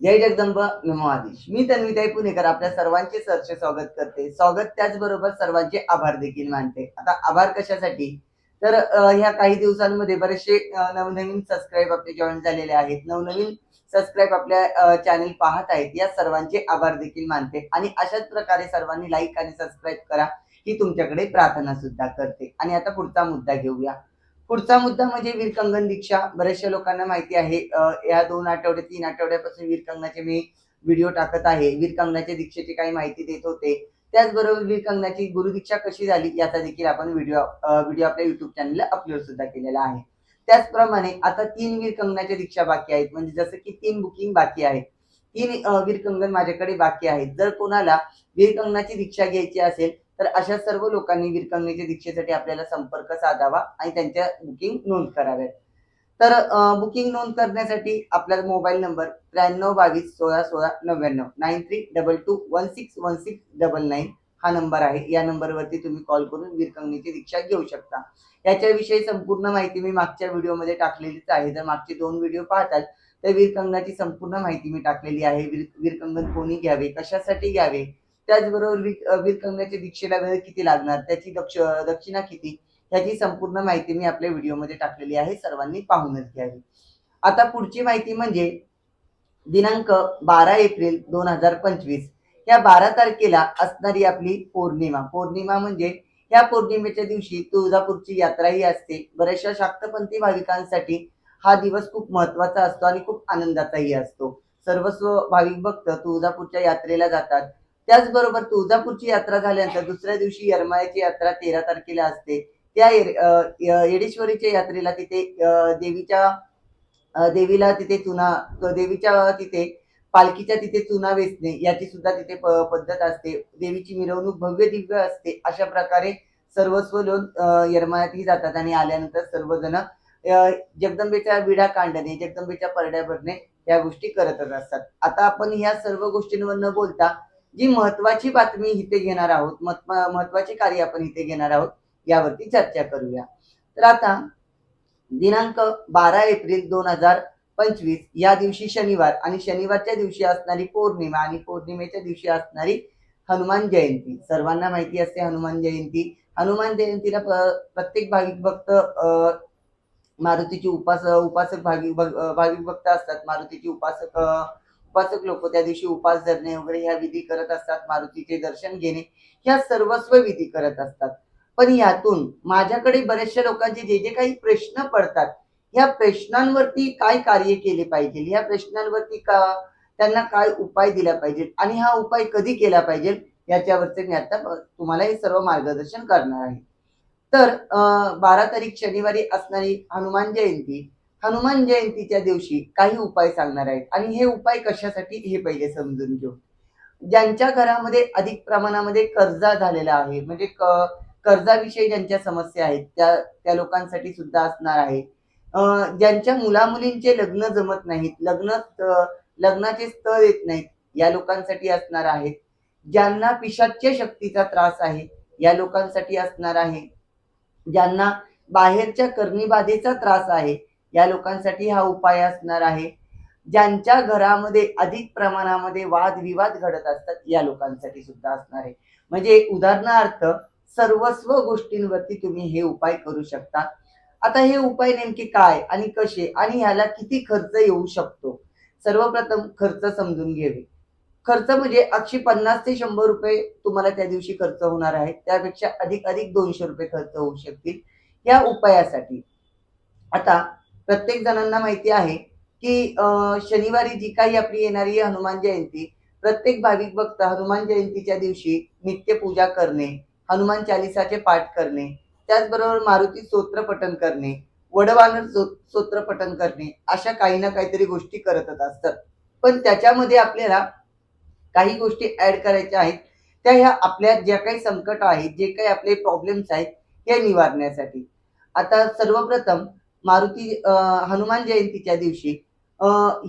जय जगदंब नमो मी तन्विताई पुणेकर आपल्या सर्वांचे सरचे स्वागत करते. स्वागत त्याचबरोबर सर्वांचे आभार देखील मानते. आता आभार कशासाठी? तर ह्या काही दिवसांमध्ये बरेचसे नवनवीन सबस्क्राईब आपले जॉईन झालेले आहेत. नवनवीन सबस्क्राईब आपल्या चॅनल पाहत आहेत. या सर्वांचे आभार देखील मानते. आणि अशाच प्रकारे सर्वांनी लाईक आणि सबस्क्राईब करा ही तुमच्याकडे प्रार्थना सुद्धा करते. आणि आता पुढचा मुद्दा घेऊया. पुढचा मुद्दा म्हणजे वीरकंगन दीक्षा. बऱ्याचशा लोकांना माहिती आहे या दोन आठवडे तीन आठवड्यापासून वीरकंगनाचे मी व्हिडिओ टाकत आहे. वीरकंगनाच्या दीक्षेची काही माहिती देत होते. त्याचबरोबर वीरकंगनाची गुरुदीक्षा कशी झाली याचा देखील आपण व्हिडिओ व्हिडिओ आपल्या युट्यूब चॅनलला अपलोड सुद्धा केलेला आहे. त्याचप्रमाणे आता तीन वीरकंगनाच्या दीक्षा बाकी आहेत. म्हणजे जसं की तीन बुकिंग बाकी आहेत. तीन वीरकंगन माझ्याकडे बाकी आहेत. जर कोणाला वीरकंगनाची दीक्षा घ्यायची असेल तर अशा सर्व लोकांनी वीरकंगनेच्या दीक्षेसाठी आपल्याला संपर्क साधावा आणि त्यांच्या बुकिंग नोंद कराव्यात. तर बुकिंग नोंद करण्यासाठी आपला मोबाईल नंबर त्र्याण्णव बावीस सोळा सोळा नव्याण्णव nine three double two one six one six double nine हा नंबर आहे. या नंबरवरती तुम्ही कॉल करून वीरकंगनेची दीक्षा घेऊ शकता. याच्याविषयी संपूर्ण माहिती मी मागच्या व्हिडिओमध्ये टाकलेलीच आहे. जर मागचे दोन व्हिडिओ पाहताल तर वीरकंगनाची संपूर्ण माहिती मी टाकलेली आहे. वीर वीरकंगन कोणी घ्यावे कशासाठी घ्यावे त्याचबरोबर वीर दीक्षेला वेळ किती लागणार? त्याची दक्ष दक्षिणा किती? ह्याची संपूर्ण माहिती मी आपल्या व्हिडिओमध्ये टाकलेली आहे. सर्वांनी पाहूनच घ्यावी आता पुढची माहिती म्हणजे दिनांक बारा एप्रिल दोन हजार पंचवीस. या बारा तारखेला असणारी आपली पौर्णिमा. पौर्णिमा म्हणजे या पौर्णिमेच्या दिवशी तुळजापूरची यात्राही असते. बऱ्याचशा शाक्तपंथी भाविकांसाठी हा दिवस खूप महत्त्वाचा असतो आणि खूप आनंदाचाही असतो. सर्वस्व भाविक भक्त तुळजापूरच्या यात्रेला जातात. त्याचबरोबर तुळजापूरची यात्रा झाल्यानंतर दुसऱ्या दिवशी यरमाळ्याची यात्रा तेरा तारखेला असते. त्या येडेश्वरीच्या यात्रेला तिथे देवीच्या देवीला तिथे चुना देवीच्या तिथे पालखीच्या तिथे चुना वेचणे याची सुद्धा तिथे पद्धत असते. देवीची मिरवणूक भव्य दिव्य असते. अशा प्रकारे सर्वस्व लोक यरमाळ्यातही जातात आणि आल्यानंतर सर्वजण जगदंबेच्या विडा कांडणे जगदंबेच्या परड्या भरणे या गोष्टी करतच असतात. आता आपण ह्या सर्व गोष्टींवर न बोलता जी महत्वाची बातमी इथे घेणार आहोत महत्त्वाचे कार्य आपण इथे घेणार आहोत यावरती चर्चा करूया. तर आता दिनांक बारा एप्रिल दोन हजार पंचवीस या दिवशी शनिवार आणि शनिवारच्या दिवशी असणारी पौर्णिमा आणि पौर्णिमेच्या दिवशी असणारी हनुमान जयंती. सर्वांना माहिती असते हनुमान जयंती. हनुमान जयंतीला प्रत्येक भाविक भक्त मारुतीची उपास उपासक भाविक भाविक भक्त असतात. मारुतीची उपासक उपासक लोक त्या दिवशी उपास धरणे वगैरे ह्या विधी करत असतात मारुतीचे दर्शन घेणे ह्या सर्वस्व विधी करत असतात. पण यातून माझ्याकडे बऱ्याचशा लोकांचे जे जे काही प्रश्न पडतात या प्रश्नांवरती काय कार्य केले पाहिजे? या प्रश्नांवरती का त्यांना काय उपाय दिला पाहिजे? आणि हा उपाय कधी केला पाहिजे? याच्यावरचे मी आता तुम्हाला हे सर्व मार्गदर्शन करणार आहे. तर बारा तारीख शनिवारी असणारी हनुमान जयंती हनुमान जयंतीच्या दिवशी काही उपाय सांगणार आहेत. आणि हे उपाय कशासाठी हे पहिले समजून घेऊ. ज्यांच्या घरामध्ये अधिक प्रमाणामध्ये कर्जा झालेला आहे म्हणजे क- कर्जाविषयी ज्यांच्या समस्या आहेत त्या त्या लोकांसाठी सुद्धा असणार आहे. अं, ज्यांच्या मुलामुलींचे लग्न जमत नाहीत लग्न लग्नाचे स्थळ येत नाहीत या लोकांसाठी असणार आहेत. ज्यांना पिशाच्य शक्तीचा त्रास आहे या लोकांसाठी असणार आहे. ज्यांना बाहेरच्या कर्णीबाधेचा त्रास आहे या लोकांसाठी हा उपाय असणार आहे. ज्यांच्या घरामध्ये अधिक प्रमाणामध्ये वादविवाद घडत असतात या लोकांसाठी सुद्धा असणार आहे. म्हणजे उदाहरणार्थ सर्वस्व गोष्टींवरती तुम्ही हे उपाय करू शकता. आता हे उपाय नेमके काय आणि कसे आणि ह्याला किती खर्च येऊ शकतो? सर्वप्रथम खर्च समजून घ्यावे. खर्च म्हणजे अक्षी पन्नास ते शंभर रुपये तुम्हाला त्या दिवशी खर्च होणार आहे. त्यापेक्षा अधिक अधिक दोनशे रुपये खर्च होऊ शकतील या उपायासाठी. आता प्रत्येक जणांना माहिती आहे की शनिवारी जी काही आपली येणारी हनुमान जयंती प्रत्येक भाविक भक्त हनुमान जयंतीच्या दिवशी नित्य पूजा करणे हनुमान चालिसाचे पाठ करणे त्याचबरोबर मारुती स्तोत्र पठण करणे वडवानर स्तोत्र पठण करणे अशा काही ना काहीतरी गोष्टी करतच असतात. पण त्याच्यामध्ये आपल्याला काही गोष्टी ऍड करायच्या आहेत. त्या ह्या आपल्या ज्या काही संकट आहेत जे काही आपले प्रॉब्लेम्स आहेत हे निवारण्यासाठी. आता सर्वप्रथम मारुती हनुमान जयंतीच्या दिवशी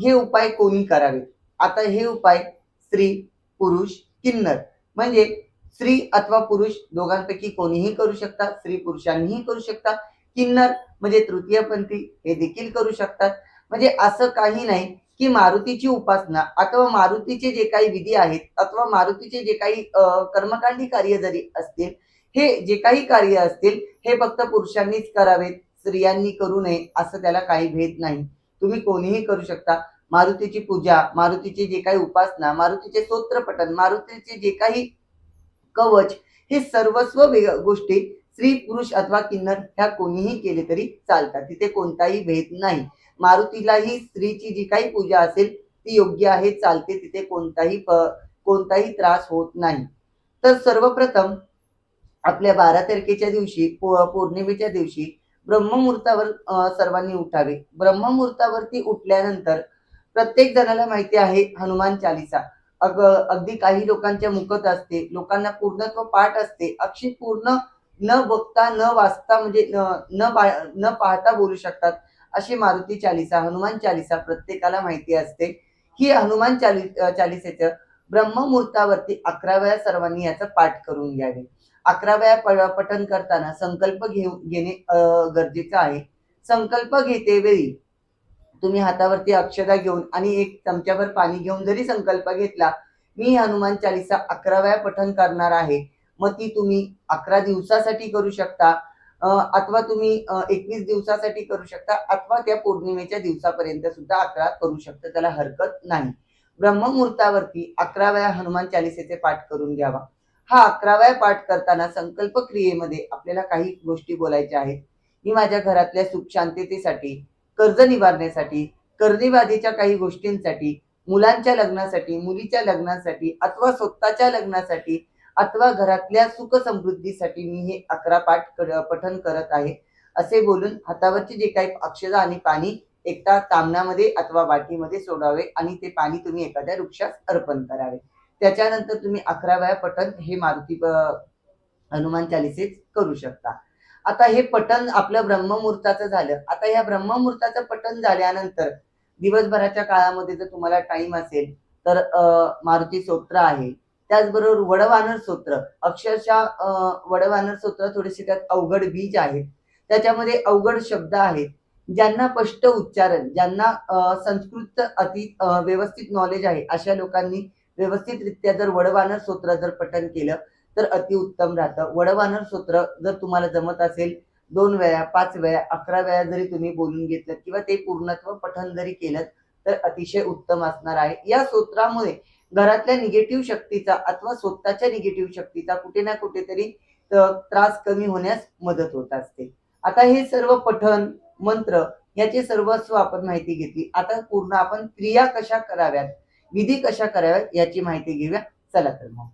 हे उपाय कोणी करावे? आता हे उपाय स्त्री पुरुष किन्नर. म्हणजे स्त्री अथवा पुरुष दोघांपैकी कोणीही करू शकतात स्त्री पुरुषांनीही करू शकतात किन्नर म्हणजे तृतीयपंथी हे देखील करू शकतात. म्हणजे असं काही नाही की मारुतीची उपासना अथवा मारुतीचे जे काही विधी आहेत अथवा मारुतीचे जे काही कर्मकांडी कार्य जरी असतील हे जे काही कार्य असतील हे फक्त पुरुषांनीच करावेत. स्त्रियांनी करू नये असं त्याला काही भेद नाही. तुम्ही कोणीही करू शकता. मारुतीची पूजा मारुतीची जे काही उपासना मारुतीचे स्तोत्रपठण मारुतीचे जे काही कवच हे सर्वस्व गोष्टी स्त्री पुरुष अथवा किन्नर ह्या कोणीही केले तरी चालतात. तिथे कोणताही भेद नाही. मारुतीलाही स्त्रीची जी काही पूजा असेल ती योग्य आहे चालते. तिथे कोणताही कोणताही त्रास होत नाही. तर सर्वप्रथम आपल्या बारा तारखेच्या दिवशी पौर्णिमेच्या दिवशी ब्रह्ममुहूर्तावर सर्वांनी उठावे. ब्रह्ममुहूर्तावरती उठल्यानंतर प्रत्येक जणाला माहिती आहे हनुमान चालिसा. अग अगदी काही लोकांच्या मुखत असते. लोकांना पूर्णत्व पाठ असते. अक्षी पूर्ण न बघता न वाचता म्हणजे न- न न पाहता बोलू शकतात. अशी मारुती चालिसा हनुमान चालिसा प्रत्येकाला माहिती असते. ही हनुमान चालि चालिसेचं ब्रह्ममुहूर्तावरती अकरा वेळा सर्वांनी याचं पाठ करून घ्यावे. अकरा वेळा पठन करताना संकल्प घेऊन घेणे गरजेचं आहे. संकल्प घेते वेळी तुम्ही हातावरती अक्षदा घेऊन आणि एक चमच्याभर पाणी घेऊन जरी संकल्प घेतला मी हनुमान चालिसा अकरा वेळा करणार आहे. मग ती तुम्ही अकरा दिवसासाठी करू शकता अथवा तुम्ही एकवीस दिवसासाठी करू शकता अथवा त्या पौर्णिमेच्या दिवसापर्यंत सुद्धा अकरा करू शकता. त्याला हरकत नाही. ब्रह्ममुहूर्तावरती अकरा वेळा हनुमान चालिसेचे पाठ करून घ्यावा. हा अकरा वेळा पाठ करताना संकल्प क्रियेमध्ये आपल्याला काही गोष्टी बोलायच्या आहेत. मी माझ्या घरातल्या सुख शांततेसाठी कर्ज निवारण्यासाठी कर्जबाधीच्या काही गोष्टींसाठी मुलांच्या लग्नासाठी मुलीच्या लग्नासाठी अथवा स्वतःच्या लग्नासाठी अथवा घरातल्या सुख समृद्धीसाठी मी हे अकरा पाठ पठण करत आहे. असे बोलून हातावरची जे काही अक्षता आणि पाणी एकटा तामणामध्ये अथवा वाटीमध्ये सोडावे आणि ते पाणी तुम्ही एखाद्या वृक्षास अर्पण करावे. त्याच्यानंतर तुम्ही अकरा वेळा पठण हे मारुती हनुमान चालिसेच करू शकता. आता हे पठण आपलं ब्रह्ममुहूर्ताचं झालं. आता ह्या ब्रह्ममुहूर्ताचं पठण झाल्यानंतर दिवसभराच्या काळामध्ये जर तुम्हाला टाइम असेल तर मारुती स्तोत्र आहे. त्याचबरोबर वडवानर स्तोत्र अक्षरशः वडवानर स्तोत्र थोडेसे त्यात अवघड बीज आहेत त्याच्यामध्ये अवघड शब्द आहेत. ज्यांना स्पष्ट उच्चारण ज्यांना संस्कृत अति व्यवस्थित नॉलेज आहे अशा लोकांनी व्यवस्थितरित्या जर वडवानर स्तोत्र जर पठन केलं तर अतिउत्तम राहतं. वडवानर स्तोत्र जर तुम्हाला जमत असेल दोन वेळा पाच वेळा अकरा वेळा जरी तुम्ही बोलून घेतलं किंवा ते पूर्णत्व पठन जरी केलं तर अतिशय उत्तम असणार आहे. या स्तोत्रामुळे घरातल्या निगेटिव्ह शक्तीचा अथवा स्वतःच्या निगेटिव्ह शक्तीचा कुठे ना कुठेतरी त्रास कमी होण्यास मदत होत असते. आता हे सर्व पठन मंत्र याची सर्वस्व आपण माहिती घेतली. आता पूर्ण आपण क्रिया कशा कराव्यात? विधी कशा कराव्यात? याची माहिती घेऊया. चला तर मग.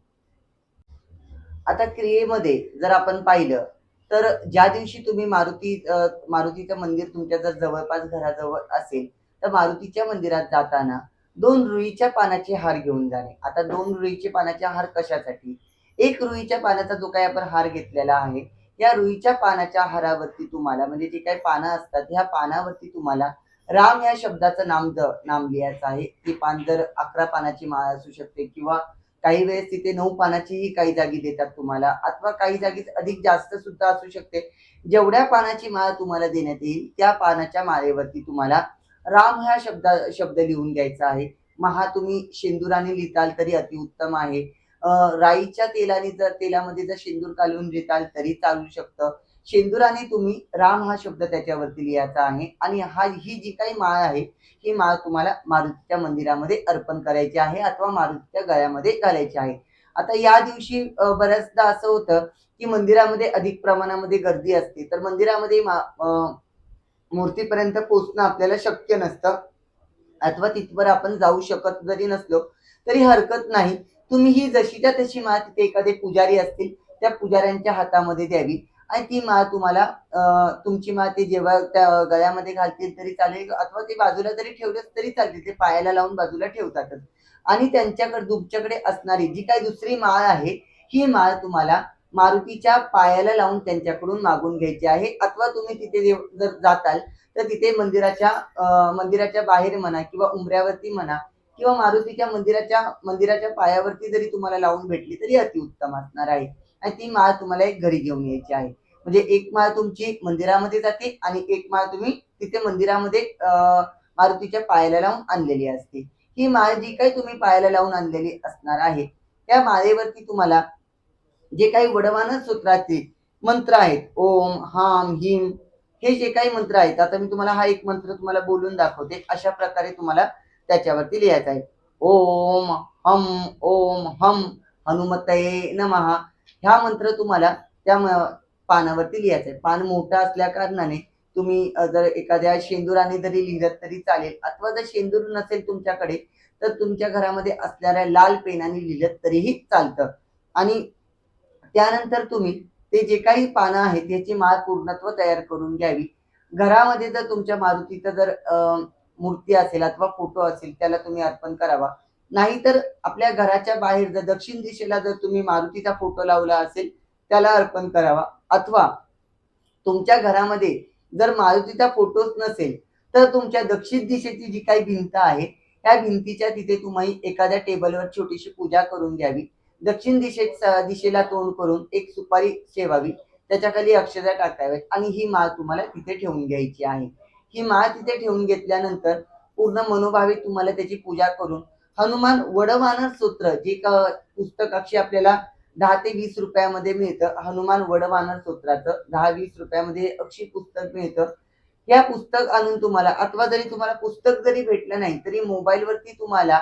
आता क्रियेमध्ये जर आपण पाहिलं तर ज्या दिवशी तुम्ही मारुती मारुतीचं मंदिर तुमच्या जर जवळपास घराजवळ असेल तर मारुतीच्या मंदिरात जाताना दोन रुईच्या पानाचे हार घेऊन जाणे. आता दोन रुईचे पानाचे हार कशासाठी? एक रुईच्या पानाचा जो काही आपण हार घेतलेला आहे या रुईच्या पानाच्या हारावरती तुम्हाला म्हणजे जे काही पानं असतात ह्या पानावरती तुम्हाला राम या शब्दाचं नाम ज नाम लिहायचं आहे. ती पान जर अकरा पानाची माळ असू शकते किंवा काही वेळेस तिथे नऊ पानाचीही काही जागी देतात तुम्हाला अथवा काही जागी अधिक जास्त सुद्धा असू शकते. जेवढ्या पानाची माळ तुम्हाला देण्यात येईल त्या पानाच्या माळेवरती तुम्हाला राम ह्या शब्दा शब्द लिहून घ्यायचा आहे. महा तुम्ही शेंदुराने लिहिताल तरी अतिउत्तम आहे. राईच्या तेलाने जर तेलामध्ये जर शेंदूर घालून घेताल तरी चालू शकतं. शेंदुराने तुम्ही राम हा शब्द त्याच्यावरती लिहायचा आहे आणि हा ही जी काही माळ आहे ही माळ तुम्हाला मारुतीच्या मंदिरामध्ये अर्पण करायची आहे अथवा मारुतीच्या गळ्यामध्ये घालायची आहे. आता या दिवशी बऱ्याचदा असं होतं की मंदिरामध्ये अधिक प्रमाणामध्ये गर्दी असते. तर मंदिरामध्ये मा- मूर्तीपर्यंत पोहोचणं आपल्याला शक्य नसतं. अथवा तिथवर आपण जाऊ शकत जरी नसलो तरी हरकत नाही. तुम्ही ही जशीच्या तशी माळ तिथे एखादे पुजारी असतील त्या पुजाऱ्यांच्या हातामध्ये द्यावी. आणि ती माळ तुम्हाला तुमची माळ ते जेव्हा त्या गळ्यामध्ये घालतील तरी चालेल अथवा ते बाजूला जरी ठेवलं तरी चालतील ते पायाला लावून बाजूला ठेवतातच. आणि त्यांच्याकडे तुमच्याकडे असणारी जी काही दुसरी माळ आहे ही माळ तुम्हाला मारुतीच्या पायाला लावून त्यांच्याकडून मागून घ्यायची आहे. अथवा तुम्ही तिथे जर जाताल तर तिथे मंदिराच्या मंदिराच्या बाहेर म्हणा किंवा उंबऱ्यावरती म्हणा किंवा मारुतीच्या मंदिराच्या मंदिराच्या पायावरती जरी तुम्हाला लावून भेटली तरी अतिउत्तम असणार आहे. आणि ती माळ तुम्हाला एक घरी घेऊन यायची आहे. म्हणजे एक माळ तुमची मंदिरामध्ये जाते आणि एक माळ तुम्ही तिथे मंदिरामध्ये मारुतीच्या पायाला लावून आणलेली असते. ही माळ जी काही तुम्ही पायाला लावून आणलेली असणार आहे त्या माळेवरती तुम्हाला जे काही वडवान सूत्राचे मंत्र आहेत ओम हाम हिम हे जे काही मंत्र आहेत आता मी तुम्हाला हा एक मंत्र तुम्हाला बोलून दाखवते. अशा प्रकारे तुम्हाला त्याच्यावरती लिहायचं आहे. ओम हम ओम हम हनुमतये नमहा ह्या मंत्र तुम्हाला त्या पानावरती लिहायचा आहे. पान मोठं असल्या कारणाने तुम्ही जर एखाद्या शेंदुराने जरी लिहिलं तरी चालेल. अथवा जर शेंदूर नसेल तुमच्याकडे तर तुमच्या घरामध्ये असणाऱ्या लाल पेनाने लिहिलं तरीही चालतं. आणि त्यानंतर तुम्ही ते जे काही पानं आहेत त्याची माळ पूर्णत्व तयार करून घ्यावी. घरामध्ये जर तुमच्या मारुतीचं जर अं मूर्ती असेल अथवा फोटो असेल त्याला तुम्ही अर्पण करावा. नाहीतर आपल्या घराच्या बाहेर जर दक्षिण दिशेला जर तुम्ही मारुतीचा फोटो लावला असेल त्याला अर्पण करावा. अथवा तुमच्या घरामध्ये जर मारुतीचा फोटोच नसेल तर तुमच्या दक्षिण दिशेची जी काही भिंत आहे त्या भिंतीच्या तिथे तुम्ही एखाद्या टेबलवर छोटीशी पूजा करून घ्यावी. दक्षिण दिशेत दिशेला तोंड करून एक सुपारी ठेवावी त्याच्याखाली अक्षरं अक्षरा टाकाव्यात आणि ही माळ तुम्हाला तिथे ठेवून घ्यायची आहे. ही माळ तिथे ठेवून घेतल्यानंतर पूर्ण मनोभावे तुम्हाला त्याची पूजा करून हनुमान वडवानर सूत्र जे का पुस्तक अक्षय आपल्याला दहा ते वीस रुपयामध्ये मिळतं हनुमान वडवानर सूत्राचं दहा वीस रुपयामध्ये अक्षय पुस्तक मिळतं. या पुस्तक आणून तुम्हाला अथवा जरी तुम्हाला पुस्तक जरी भेटलं नाही तरी मोबाईलवरती तुम्हाला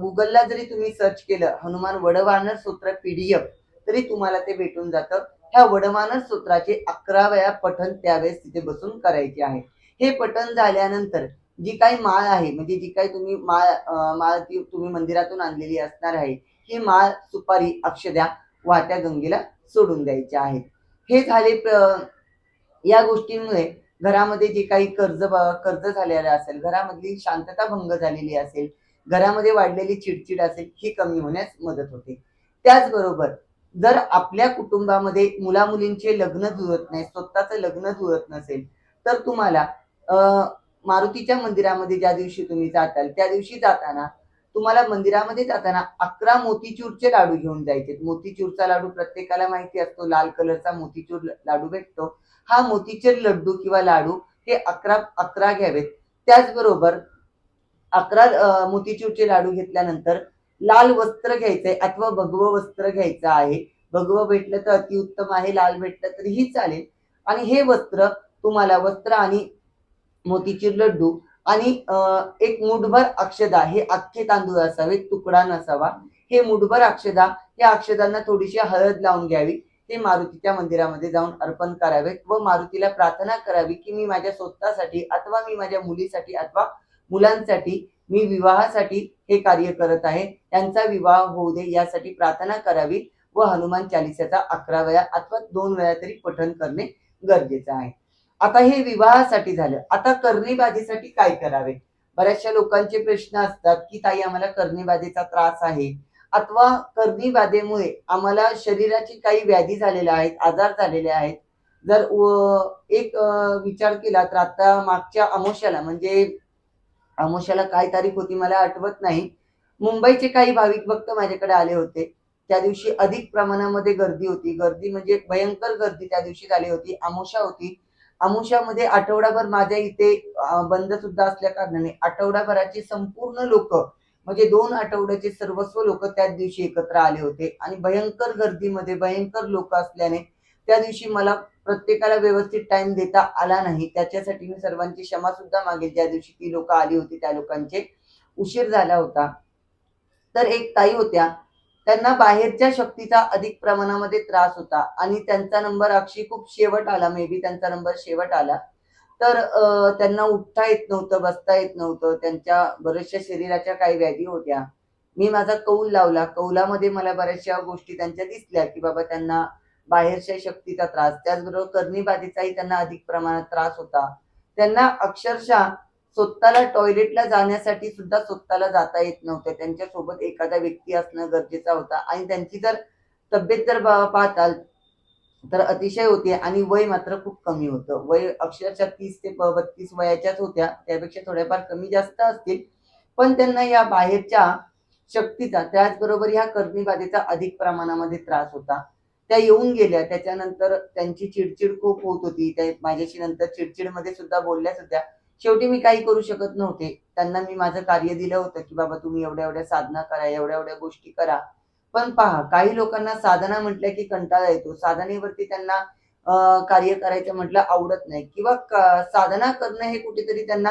गुगलला जरी तुम्ही सर्च केलं हनुमान वडवानर सूत्र पीडीएफ तरी तुम्हाला ते भेटून जातं. ह्या वडवानर सूत्राचे अकरा वेळा पठन त्यावेळेस तिथे बसून करायचे आहे. हे पठण झाल्यानंतर जी काही माळ आहे म्हणजे जी काही तुम्ही माळ माळ ती तुम्ही मंदिरातून आणलेली असणार आहे ही माळ सुपारी अक्षद्या वाहत्या गंगेला सोडून द्यायच्या आहेत. हे झाले या गोष्टींमुळे घरामध्ये जे काही कर्ज कर्ज झालेलं असेल घरामधली शांतता भंग झालेली असेल घरामध्ये वाढलेली चिडचिड असेल ही कमी होण्यास मदत होते. त्याचबरोबर जर आपल्या कुटुंबामध्ये मुलामुलींचे लग्न जुळत नाही स्वतःचं लग्न जुळत नसेल तर तुम्हाला मारुतीच्या मंदिरामध्ये ज्या दिवशी तुम्ही जाताल त्या दिवशी जाताना तुम्हाला मंदिरामध्ये जाताना अकरा मोतीचूरचे लाडू घेऊन जायचे. मोतीचूरचा लाडू प्रत्येकाला माहिती असतो लाल कलरचा मोतीचूर लाडू भेटतो. हा मोतीचूर लड्डू किंवा लाडू हे अकरा अकरा घ्यावेत. त्याचबरोबर अकरा मोतीचूरचे लाडू घेतल्यानंतर लाल वस्त्र घ्यायचंय अथवा भगवं वस्त्र घ्यायचं आहे. भगवं भेटलं तर अतिउत्तम आहे लाल भेटलं तरीही चालेल. आणि हे वस्त्र तुम्हाला वस्त्र आणि मोतीचूर लड्डू आणि एक मुठभर अक्षदा हे अख्खे तांदूळ असावे तुकडा नसावा हे मुठभर अक्षदा या अक्षदांना थोडीशी हळद लावून घ्यावी ते मारुतीच्या मंदिरामध्ये जाऊन अर्पण करावेत व मारुतीला प्रार्थना करावी की मी माझ्या स्वतःसाठी अथवा मी माझ्या मुलीसाठी अथवा मुलांसाठी मी विवाहासाठी हे कार्य करत आहे त्यांचा विवाह होऊ दे यासाठी प्रार्थना करावी व हनुमान चालिसाचा अकरा वेळा अथवा दोन वेळा तरी पठण करणे गरजेचं आहे. आता हे विवाहासाठी झालं. आता कर्णीबाधेसाठी काय करावे? बऱ्याचशा लोकांचे प्रश्न असतात की ताई आम्हाला कर्णीबाधेचा त्रास आहे. अथवा कर्णीबाधेमुळे आम्हाला शरीराची काही व्याधी झालेल्या आहेत आजार झालेले आहेत. जर एक विचार केला तर आता मागच्या अमोशाला म्हणजे अमोशाला काय तारीख होती मला आठवत नाही. मुंबईचे काही भाविक भक्त माझ्याकडे आले होते. त्या दिवशी अधिक प्रमाणामध्ये गर्दी होती. गर्दी म्हणजे भयंकर गर्दी त्या दिवशी झाली होती. अमोशा होती. अमुषामध्ये आठवडाभर माझ्या इथे बंद सुद्धा असल्या कारणाने आठवडाभराची संपूर्ण लोक म्हणजे दोन आठवड्याचे सर्वस्व लोक त्याच दिवशी एकत्र आले होते. आणि भयंकर गर्दीमध्ये भयंकर लोक असल्याने त्या दिवशी मला प्रत्येकाला व्यवस्थित टाइम देता आला नाही. त्याच्यासाठी मी सर्वांची क्षमा सुद्धा मागेल. ज्या दिवशी ती लोक आली होती त्या लोकांचे उशीर झाला होता. तर एक ताई होत्या त्यांना बाहेरच्या शक्तीचा अधिक प्रमाणामध्ये त्रास होता. आणि त्यांचा नंबर अक्षी खूप शेवट आला मे बी त्यांचा नंबर शेवट आला. तर त्यांना उठता येत नव्हतं बसता येत नव्हतं. त्यांच्या बऱ्याचशा शरीराच्या काही व्याधी होत्या. मी माझा कौल लावला. कौलामध्ये मला बऱ्याचशा गोष्टी त्यांच्या दिसल्या की बाबा त्यांना बाहेरच्या शक्तीचा त्रास. त्याचबरोबर कर्णीबाधेचाही त्यांना अधिक प्रमाणात त्रास होता. त्यांना अक्षरशः स्वतःला टॉयलेटला जाण्यासाठी सुद्धा स्वतःला जाता येत नव्हतं. त्यांच्यासोबत एखादा व्यक्ती असणं गरजेचा होता. आणि त्यांची जर तब्येत जर पाहताल तर अतिशय होती आणि वय मात्र खूप कमी होतं. वय अक्षरशः तीस ते बत्तीस वयाच्याच होत्या. त्यापेक्षा थोड्याफार कमी जास्त असतील. पण त्यांना या बाहेरच्या शक्तीचा त्याचबरोबर ह्या कर्मीबाधेचा अधिक प्रमाणामध्ये त्रास होता. त्या येऊन गेल्या. त्याच्यानंतर त्यांची चिडचिड खूप होत होती. त्या माझ्याशी नंतर चिडचिडमध्ये सुद्धा बोलल्याच होत्या शेवटी मी काही करू शकत नव्हते. त्यांना मी माझं कार्य दिलं होतं की बाबा तुम्ही एवढ्या एवढ्या साधना करा एवढ्या एवढ्या गोष्टी करा. पण पहा काही लोकांना साधना म्हटलं की कंटाळा येतो. साधनेवरती त्यांना कार्य करायचं म्हटलं आवडत नाही. किंवा साधना करणं हे कुठेतरी त्यांना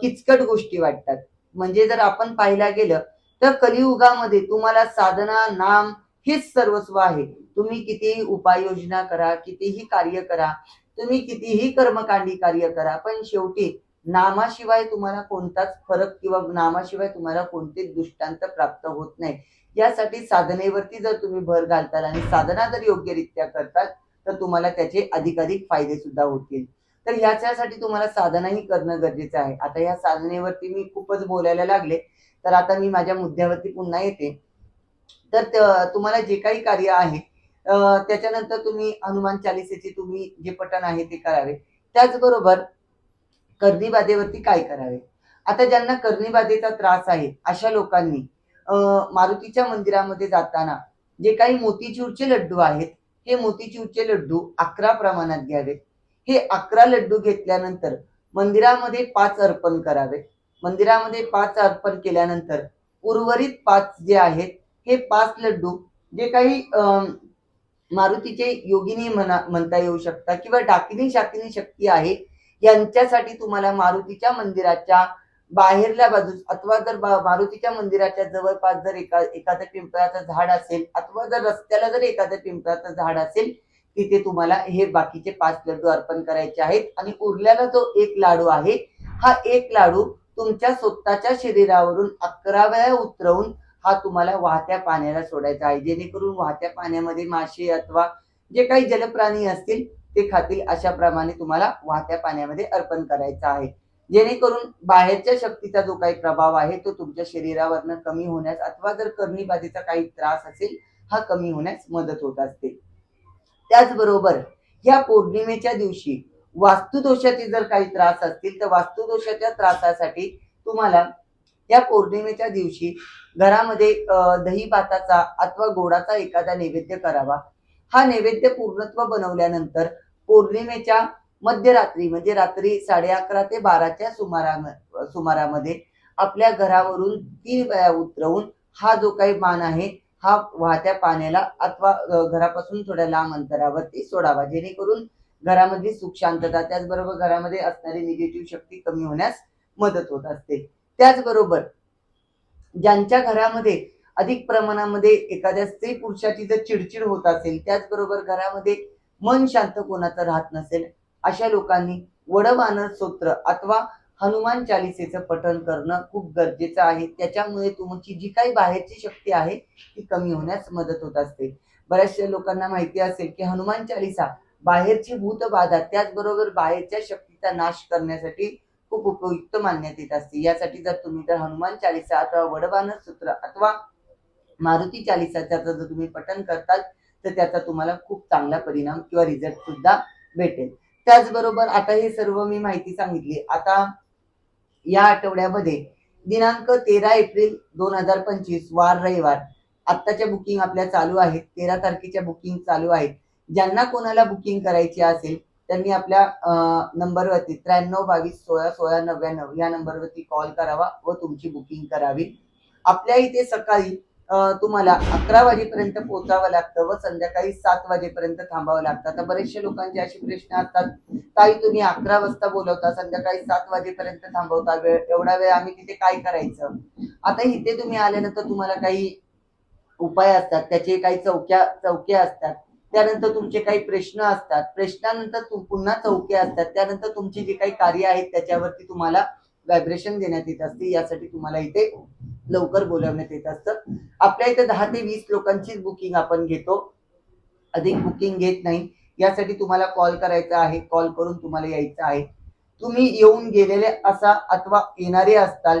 किचकट गोष्टी वाटतात. म्हणजे जर आपण पाहायला गेलं तर कलियुगामध्ये तुम्हाला साधना नाम हेच सर्वस्व आहे. तुम्ही कितीही उपाययोजना करा कितीही कार्य करा तुम्ही कितीही कर्मकांडी कार्य करा पण शेवटी नामाशिवाय तुम्हाला कोणताच फरक किंवा नामाशिवाय तुम्हाला कोणतेच दृष्टांत प्राप्त होत नाही. यासाठी साधनेवरती जर तुम्ही भर घालताल आणि साधना जर योग्यरित्या करताल तर तुम्हाला त्याचे अधिकाधिक फायदे सुद्धा होतील. तर ह्याच्यासाठी तुम्हाला साधनाही करणं गरजेचं आहे. आता या साधनेवरती मी खूपच बोलायला लागले तर आता मी माझ्या मुद्द्यावरती पुन्हा येते. तर तुम्हाला जे काही कार्य आहे त्याच्यानंतर तुम्ही हनुमान चालिसेचे तुम्ही जे पठण आहे ते करावे. त्याचबरोबर कर्णीबाधेवरती काय करावे? आता ज्यांना कर्णीबाधेचा त्रास आहे अशा लोकांनी मारुतीच्या मंदिरामध्ये जाताना जे काही मोतीचूरचे लड्डू आहेत हे मोतीचूरचे लड्डू अकरा प्रमाणात घ्यावेत हे अकरा लड्डू घेतल्यानंतर मंदिरामध्ये पाच अर्पण करावे. मंदिरामध्ये पाच अर्पण केल्यानंतर उर्वरित पाच जे आहेत हे पाच लड्डू जे काही अं, मारुतीचे योगिनी म्हणा म्हणता येऊ शकता किंवा डाकिनी शाकिनी शक्ती आहे यांच्यासाठी तुम्हाला मारुतीच्या मंदिराच्या बाहेरल्या बाजूस अथवा जर मारुतीच्या मंदिराच्या जवळपास जर एका एखादं पिंपळाचं झाड असेल अथवा जर रस्त्याला जर एखादं पिंपळाचं झाड असेल तिथे तुम्हाला हे बाकीचे पाच लड्डू अर्पण करायचे आहेत. आणि उरलेला जो एक लाडू आहे हा एक लाडू तुमच्या स्वतःच्या शरीरावरून अकरा वेळा उतरवून हा तुम्हाला वाहत्या पाण्याला सोडायचा आहे. जेणेकरून वाहत्या पाण्यामध्ये मासे अथवा जे काही जलप्राणी असतील ते खातील अशा प्रमाणे तुम्हाला वाहत्या पाण्यामध्ये अर्पण करायचं आहे. जेणेकरून बाहेरच्या शक्तीचा जो काही प्रभाव आहे तो तुमच्या शरीरावरनं कमी होण्यास अथवा जर कर्णीबाधेचा काही त्रास असेल हा कमी होण्यास मदत होत असते. त्याचबरोबर ह्या पौर्णिमेच्या दिवशी वास्तुदोषाचे जर काही त्रास असतील तर वास्तुदोषाच्या त्रासासाठी तुम्हाला या पौर्णिमेच्या दिवशी घरामध्ये दही भाताचा अथवा गोडाचा एखादा नैवेद्य करावा. हा नैवेद्य पूर्णत्व बनवल्यानंतर पौर्णिमेच्या मध्यरात्री म्हणजे रात्री साडे अकरा ते बाराच्या सुमारा सुमारामध्ये आपल्या घरावरून तीन वेळा उतरवून हा जो काही मान आहे हा वाहत्या पाण्याला अथवा घरापासून थोड्या लांब अंतरावरती सोडावा जेणेकरून घरामधली सुख शांतता त्याचबरोबर घरामध्ये असणारी निगेटिव्ह शक्ती कमी होण्यास मदत होत असते. त्याचबरोबर ज्यांच्या घरामध्ये अधिक प्रमाणामध्ये एखाद्या स्त्री पुरुषाची जर चिडचिड होत असेल त्याचबरोबर घरामध्ये मन शांत कोणाचं राहत नसेल अशा लोकांनी वडवानर स्तोत्र अथवा हनुमान चालिसेचं पठण करणं खूप गरजेचं आहे. त्याच्यामुळे तुमची जी काही बाहेरची शक्ती आहे ती कमी होण्यास मदत होत असते. बऱ्याचशा लोकांना माहिती असेल की हनुमान चालिसा बाहेरची भूतबाधा त्याचबरोबर बाहेरच्या शक्तीचा नाश करण्यासाठी खूप उपयुक्त मानण्यात येत असते. यासाठी जर तुम्ही जर हनुमान चालिसा अथवा वडवानर सूत्र अथवा मारुती चालिसाचा जर तुम्ही पठन करतात तर त्याचा तुम्हाला खूप चांगला परिणाम किंवा रिझल्ट सुद्धा भेटेल. त्याचबरोबर आता हे सर्व मी माहिती सांगितली. आता या आठवड्यामध्ये दिनांक तेरा एप्रिल दोन हजार पंचवीस वार रविवार. आत्ताच्या बुकिंग आपल्या चालू आहेत. तेरा तारखेच्या बुकिंग चालू आहेत. ज्यांना कोणाला बुकिंग करायची असेल त्यांनी आपल्या नंबरवरती त्र्याण्णव बावीस सोळा सोळा नव्याण्णव या नंबरवरती कॉल करावा व तुमची बुकिंग करावी. आपल्या इथे सकाळी तुम्हाला अकरा वाजेपर्यंत पोहोचावं लागतं व संध्याकाळी सात वाजेपर्यंत थांबावं लागतं. आता बरेचसे लोकांचे असे प्रश्न असतात ताई तुम्ही अकरा वाजता बोलवता संध्याकाळी सात वाजेपर्यंत थांबवता वेळ एवढा वेळ आम्ही तिथे काय करायचं? आता इथे तुम्ही आल्यानंतर तुम्हाला काही उपाय असतात त्याचे काही चौक्या चौक्या असतात. त्यानंतर तुमचे काही प्रश्न असतात. प्रश्नानंतर पुन्हा चौके असतात. त्यानंतर तुमची जी काही कार्य आहेत त्याच्यावरती तुम्हाला व्हायब्रेशन देण्यात येत असते. यासाठी तुम्हाला इथे लवकर बोलवण्यात येत असतं. आपल्या इथे दहा ते वीस लोकांचीच बुकिंग आपण घेतो. अधिक बुकिंग घेत नाही. यासाठी तुम्हाला कॉल करायचा आहे. कॉल करून तुम्हाला यायचं आहे. तुम्ही येऊन गेलेले असा अथवा येणारे असताल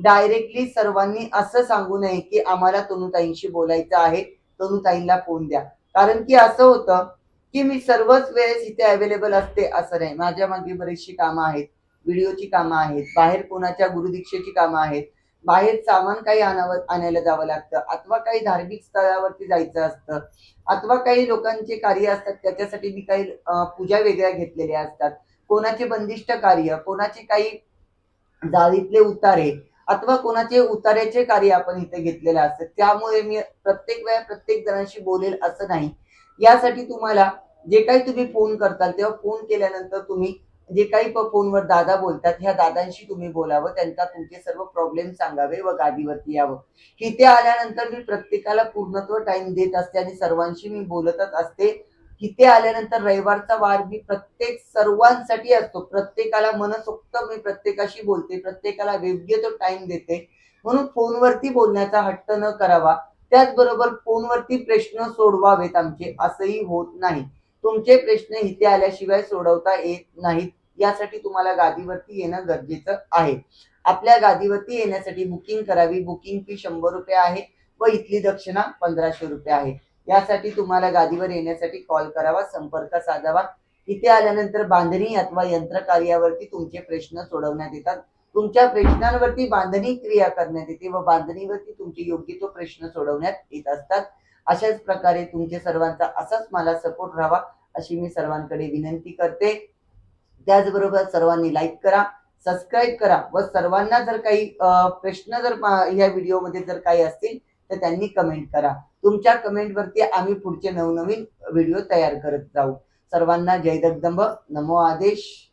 डायरेक्टली सर्वांनी असं सांगू नये की आम्हाला तनुताईंशी बोलायचं आहे. तनुताईंना फोन द्या. कारण की असं होतं की मी सर्वच वेळेस इथे अवेलेबल असते असं नाही. माझ्या मागे बरीचशी कामं आहेत. व्हिडिओची कामं आहेत. बाहेर कोणाच्या गुरुदीक्षेची कामं आहेत. बाहेर सामान काही आणावं आणायला जावं लागतं. अथवा काही धार्मिक स्थळावरती जायचं असतं. अथवा काही लोकांचे कार्य असतात. त्याच्यासाठी मी काही पूजा वेगळ्या घेतलेल्या असतात. कोणाचे बंदिष्ट कार्य कोणाचे काही जाळीतले उतारे अथवा कोणाचे उतार्याचे कार्य आपण इथे घेतलेले असते. त्यामुळे मी प्रत्येक वेळा प्रत्येक जणांशी बोलेल असं नाही. यासाठी तुम्हाला जे काही तुम्ही फोन करताल तेव्हा फोन केल्यानंतर तुम्ही जे काही प- फोनवर दादा बोलतात ह्या दादांशी तुम्ही बोलावं त्यांचा तुमचे सर्व प्रॉब्लेम सांगावे व गादीवरती यावं. इथे आल्यानंतर मी प्रत्येकाला पूर्णत्व टाइम देत असते आणि सर्वांशी मी बोलतच असते. इथे आल्यानंतर रविवारचा वार मी प्रत्येक सर्वांसाठी असतो. प्रत्येकाला मनसोक्त मी प्रत्येकाशी बोलते. प्रत्येकाला योग्य तो टाइम देते. म्हणून फोनवरती बोलण्याचा हट्ट न करावा. त्याचबरोबर फोनवरती प्रश्न सोडवावेत आमचे. असंही होत नाही. तुमचे प्रश्न इथे आल्याशिवाय सोडवता येत नाहीत. यासाठी तुम्हाला गादीवरती येणं गरजेचं आहे. आपल्या गादीवरती येण्यासाठी बुकिंग करावी. बुकिंग फी शंभर रुपये आहे व इथली दक्षिणा पंधराशे रुपये आहे. यासाठी तुम्हाला गादीवर येण्यासाठी कॉल करावा संपर्क साधावा. इथे आल्यानंतर बांधणी अथवा यंत्र कार्यावरती तुमचे प्रश्न सोडवण्यात येतात. तुमच्या प्रश्नांवरती बांधणी क्रिया करण्यात येते व बांधणीवरती तुमचे योग्य तो प्रश्न सोडवण्यात येत असतात. अशाच प्रकारे तुमचे सर्वांचा असाच मला सपोर्ट राहावा अशी मी सर्वांकडे विनंती करते. त्याचबरोबर सर्वांनी लाईक करा सबस्क्राईब करा व सर्वांना जर काही प्रश्न जर या व्हिडिओमध्ये जर काही असतील तर त्यांनी कमेंट करा. तुमच्या कमेंटवरती आम्ही पुढचे नवनवीन व्हिडिओ तयार करत जाऊ. सर्वांना जय जगदंब. नमो आदेश.